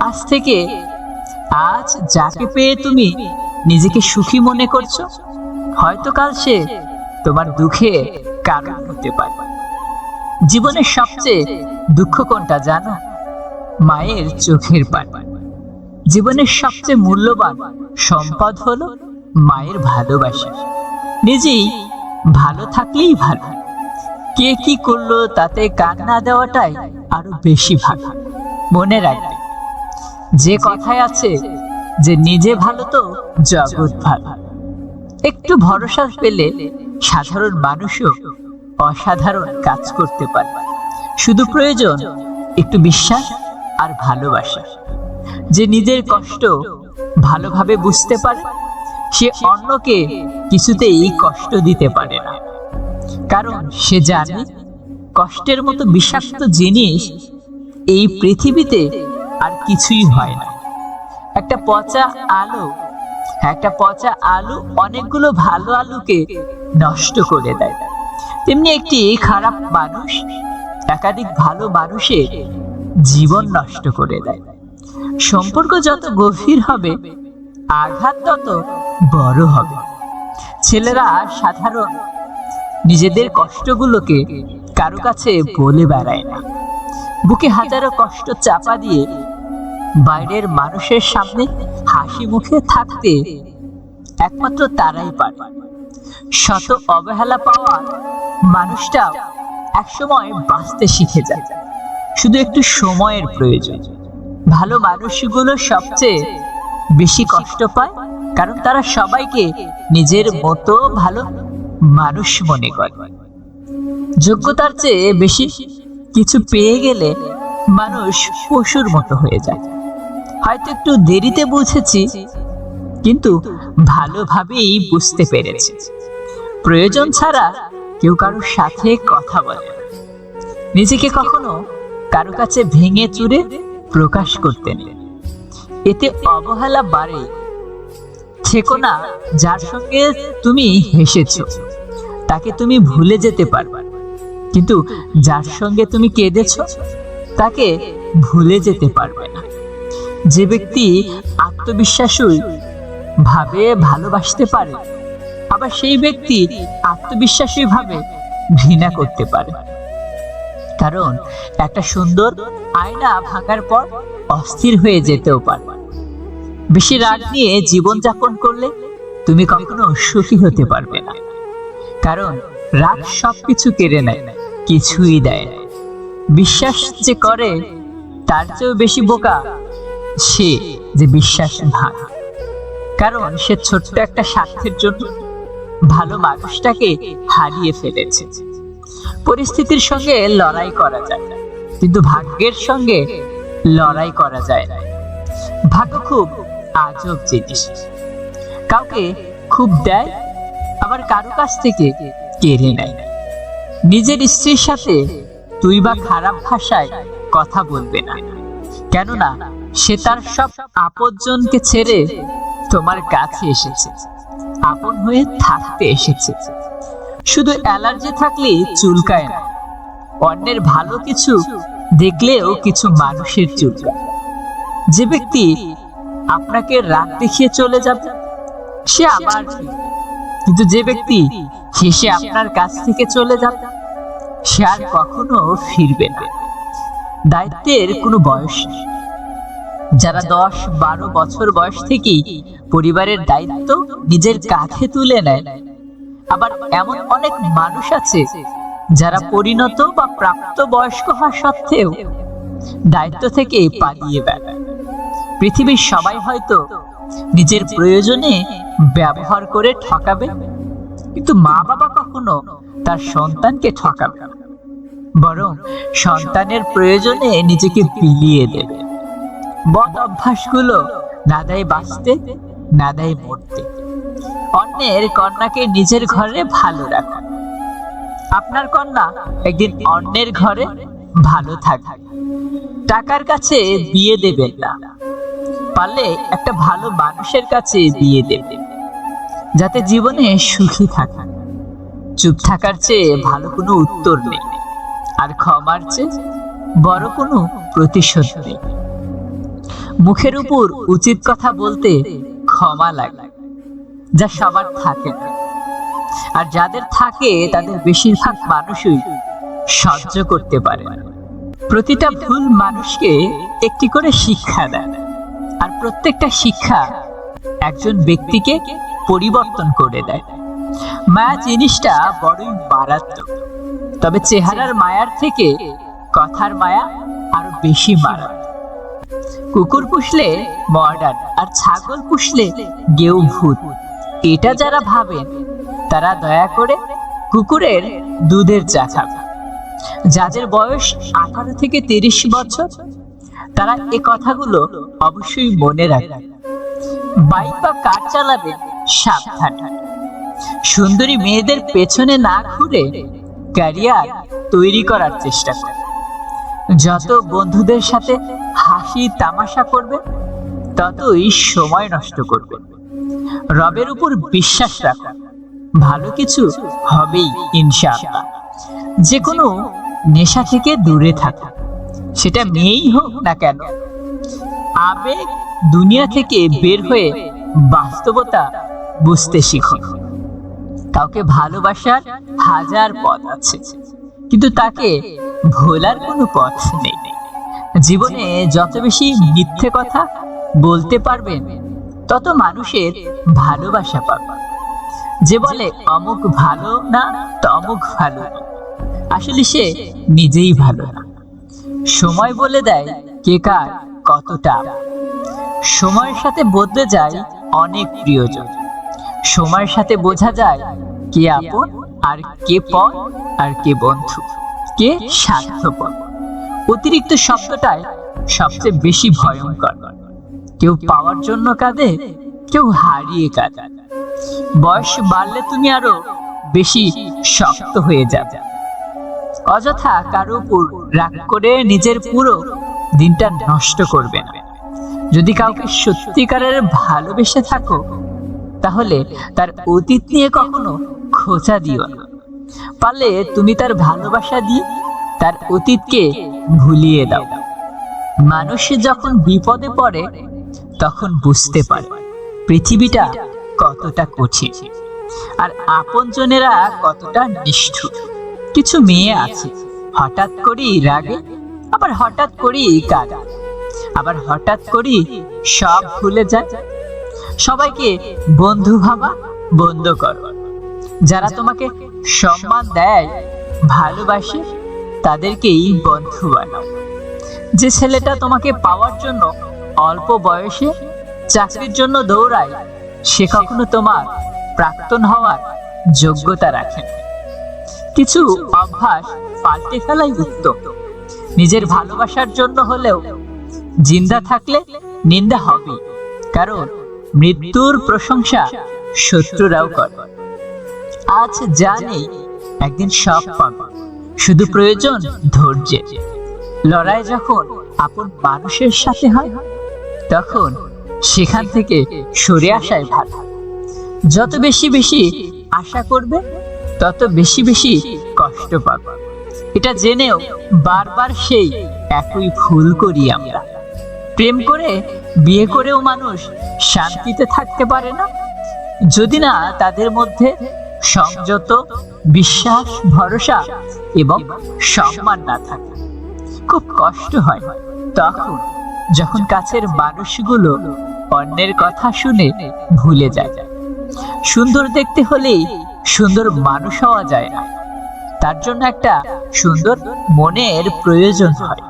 আজ থেকে আজ যাকে পেয়ে তুমি নিজেকে সুখী মনে করছ, হয়তো কাল সে তোমার দুঃখে কারণ হতে পারে। জীবনের সবচেয়ে দুঃখ কোনটা জানো? মায়ের চোখের পানি। জীবনের সবচেয়ে মূল্যবান সম্পদ হলো মায়ের ভালোবাসা। নিজেই ভালো থাকলেই ভালো। কে কি করল তাতে কান না দেওয়াটাই আরও বেশি ভালো। মনে রাখবে যে কথায় আছে যে নিজে ভালো তো জগৎ ভালো। একটু ভরসা পেলে সাধারণ মানুষও অসাধারণ কাজ করতে পারে। শুধু প্রয়োজন একটু বিশ্বাস আর ভালোবাসা। যে নিজের কষ্ট ভালোভাবে বুঝতে পারে, সে অন্যকে কিছুতেই কষ্ট দিতে পারে না। কারণ সে জানে কষ্টের মতো বিষাক্ত জিনিস এই পৃথিবীতে আর কিছুই হয় না। একটা পচা আলো একটা পচা আলু অনেকগুলো ভালো আলুকে নষ্ট করে দেয়। তেমনি একটি খারাপ মানুষ একাধিক ভালো মানুষের জীবন নষ্ট করে দেয়। সম্পর্ক যত গভীর হবে, আঘাত তত বড় হবে। ছেলেরা সাধারণ নিজেদের কষ্টগুলোকে কারও কাছে বলে বেড়ায় না। বুকে হাজারো কষ্ট চাপা দিয়ে বাইরের মানুষের সামনে হাসি মুখে থাকতে একমাত্র তারাই পারে। শত অবহেলা পাওয়া মানুষটাও একসময় বাঁচতে শিখে যায়। শুধু একটু সময়ের প্রয়োজন। ভালো মানুষগুলো সবচেয়ে বেশি কষ্ট পায়, কারণ তারা সবাইকে নিজের মতো ভালো মানুষ মনে করে। যোগ্যতার চেয়ে বেশি কিছু পেয়ে গেলে মানুষ পশুর মতো হয়ে যায়। হয়তো একটু দেরিতে বুঝেছি, কিন্তু ভালোভাবেই বুঝতে পেরেছি। প্রয়োজন ছাড়া কেউ কারোর সাথে কথা বলে নিজেকে কখনো কারও কাছে ভেঙে চুরে প্রকাশ করতে নেই। এতে অবহেলা বাড়ে। থেকো না, যার সঙ্গে তুমি হেসেছ, তাকে তুমি ভুলে যেতে পারবে। কিন্তু যার সঙ্গে তুমি কেঁদেছো, তাকে ভুলে যেতে পারবে না। যে ব্যক্তি আত্মবিশ্বাসই ভাবে ভালোবাসতে পারে, আবার সেই ব্যক্তি আত্মবিশ্বাসী ভাবে ঘৃণা করতে পারে। কারণ একটা সুন্দর আয়না ভাঙার পর অস্থির হয়ে যেতেও পারে। বেশি রাগ নিয়ে জীবন যাপন করলে তুমি কখনো সুখী হতে পারবে না। কারণ রাগ সবকিছু কেড়ে নেয়, কিছুই দেয় না। বিশ্বাস যে করে, তার চেয়েও বেশি বোকা সে যে বিশ্বাস ভাঙ কারণ সে ছোট্ট একটা স্বার্থের জন্য ভালো মানুষটাকে হারিয়ে ফেলেছে। পরিস্থিতির সঙ্গে লড়াই করা যায় না, কিন্তু ভাগ্যের সঙ্গে লড়াই করা যায় না। ভাগ্য খুব আজব জিনিস। কাউকে খুব দেয়, আবার কারও কাছ থেকে কেড়ে নেয়। না নিজের স্ত্রীর সাথে তুই বা খারাপ ভাষায় কথা বলবে না। কেননা সে তার সব আপনজনকে ছেড়ে তোমার কাছে এসেছে। আপন হয়ে থাকতে এসেছে। শুধু অ্যালার্জি থাকলে চুলকায় না। অন্যের ভালো কিছু দেখলেও কিছু মানুষের চুলকায় যে ব্যক্তি আপনাকে রাগ দেখিয়ে চলে যাবে, সে আবার কিন্তু যে ব্যক্তি হেসে আপনার কাছ থেকে চলে যাবে, সে আর কখনো ফিরবে না। দায়িত্বের কোনো বয়স নেই। যারা দশ, বারো বছর বয়স থেকেই পরিবারের দায়িত্ব নিজের কাঁধে তুলে নেয়। আবার এমন অনেক মানুষ আছে যারা পরিণত বা প্রাপ্ত বয়স্ক হওয়া সত্ত্বেও দায়িত্ব থেকে পালিয়ে বেড়ায়। পৃথিবীর সবাই হয়তো নিজের প্রয়োজনে ব্যবহার করে ঠকাবে, কিন্তু মা বাবা কখনো তার সন্তানকে ঠকাবে বরং সন্তানের প্রয়োজনে নিজেকে বিলিয়ে দেবে। বদ অভ্যাসগুলো, না দেয় বাঁচতে, না দেয় মরতে। অন্যের কন্যাকে নিজের ঘরে ভালো রাখা। আপনার কন্যা একদিন অন্যের ঘরে ভালো থাকবে। টাকার কাছে বিয়ে দেবেন না। পারলে একটা ভালো মানুষের কাছে বিয়ে দেবেন। যাতে জীবনে সুখী থাকা চুপ থাকার চেয়ে ভালো কোনো উত্তর নেই। আর ক্ষমার চেয়ে বড় কোনো প্রতিশোধ নেই। মুখের উপর উচিত কথা বলতে ক্ষমা লাগে, যা সবার থাকে না। আর যাদের থাকে, তাদের বেশিরভাগ মানুষই সহ্য করতে পারে প্রতিটা ভুল মানুষকে একটি করে শিক্ষা দেয়। আর প্রত্যেকটা শিক্ষা একজন ব্যক্তিকে পরিবর্তন করে দেয়। মায়া জিনিসটা বড়ই মারাত্মক, তবে চেহারার মায়ার থেকে কথার মায়া আরও বেশি মারাত্মক। কুকুর পুষলে মডার্ন আর ছাগল পুষলে গেউ ভূত। এটা যারা ভাবেন, তারা দয়া করে কুকুরের দুধের চা খাবে যাদের বয়স আঠারো থেকে তিরিশ বছর, তারা এ কথাগুলো অবশ্যই মনে রাখবে বাইক বা কার চালাবে সাবধান। সুন্দরী মেয়েদের পেছনে না ঘুরে ক্যারিয়ার তৈরি করার চেষ্টা করে যত বন্ধুদের সাথে হাসি তামাশা করবে, ততই সময় নষ্ট করবে। রবের উপর বিশ্বাস রাখো। ভালো কিছু হবেই, ইনশাআল্লাহ। যে কোনো নেশা থেকে দূরে থাকা। সেটা মেয়েই হোক না কেন। আবেগ দুনিয়া থেকে বের হয়ে বাস্তবতা বুঝতে শিখো। কাউকে ভালোবাসার হাজার পথ আছে, কিন্তু তাকে ভোলার কোনো পথ নেই। জীবনে যত বেশি মিথ্যে কথা বলতে পারবেন, তত মানুষের ভালোবাসা পাবেন। যে বলে অমুক ভালো না, তমুক ভালো। আসলে সে নিজেই ভালো না। সময় বলে দেয় কে কার কতটা। সময়ের সাথে বদলে যায় অনেক প্রিয়জন। সময়ের সাথে বোঝা যায় কে আপন আর কে পর আর কে বন্ধু। কে? স্বার্থপর। অতিরিক্ত শব্দটাই সবচেয়ে বেশি ভয়ঙ্কর। কেউ পাওয়ার জন্য কাঁদে, কেউ হারিয়ে কাঁদে। বয়স বাড়লে তুমি আরও বেশি শক্ত হয়ে যাবে। অযথা কারও উপর রাগ করে নিজের পুরো দিনটা নষ্ট করবে না। যদি কাউকে সত্যিকারের ভালোবেসে থাকো, তাহলে তার অতীত নিয়ে কখনো খোঁচা দিও না। পারলে তুমি তার ভালোবাসা দিয়ে তার অতীতকে ভুলিয়ে দাও। মানুষ যখন বিপদে পড়ে, তখন বুঝতে পারে পৃথিবীটা কতটা কঠিন আর আপনজনেরা কতটা নিষ্ঠুর। কিছু মেয়ে আছে, হঠাৎ করেই রাগে, আবার হঠাৎ করেই কাঁদে, আবার হঠাৎ করেই সব ভুলে যায়। সবাইকে বন্ধু ভাবা বন্ধ করো। যারা তোমাকে সম্মান দেয়, ভালোবাসে, তাদেরকেই বন্ধু বানাও। যে ছেলেটা তোমাকে পাওয়ার জন্য অল্প বয়সে চাকরির জন্য দৌড়ায়, সে কখনো তোমার প্রাক্তন হওয়ার যোগ্যতা রাখে কিছু অভ্যাস পাল্টে ফেলাই উত্তম। নিজের ভালোবাসার জন্য হলেও জিন্দা থাকলে নিন্দা হবে কারণ মৃত্যুর প্রশংসা শত্রুরাও করে। আজ জানি একদিন সব পাবে। শুধু প্রয়োজন ধৈর্যের লড়াই যখন আপন মানুষের সাথে হয়, তখন সেখান থেকে সরে আসাই ভালো। যত বেশি বেশি আশা করবে, তত বেশি বেশি কষ্ট পাবে। এটা জেনেও বারবার সেই একই ভুল করি আমরা। প্রেম করে বিয়ে করেও মানুষ শান্তিতে থাকতে পারে না। যদি না তাদের মধ্যে সংযত, বিশ্বাস, ভরসা এবং সম্মান না থাকে। খুব কষ্ট হয়। তখন যখন কাছের মানুষগুলো অন্যের কথা শুনে ভুলে যায়, সুন্দর দেখতে হলেই সুন্দর মানুষ হওয়া যায় না। তার জন্য একটা সুন্দর মনের প্রয়োজন হয়।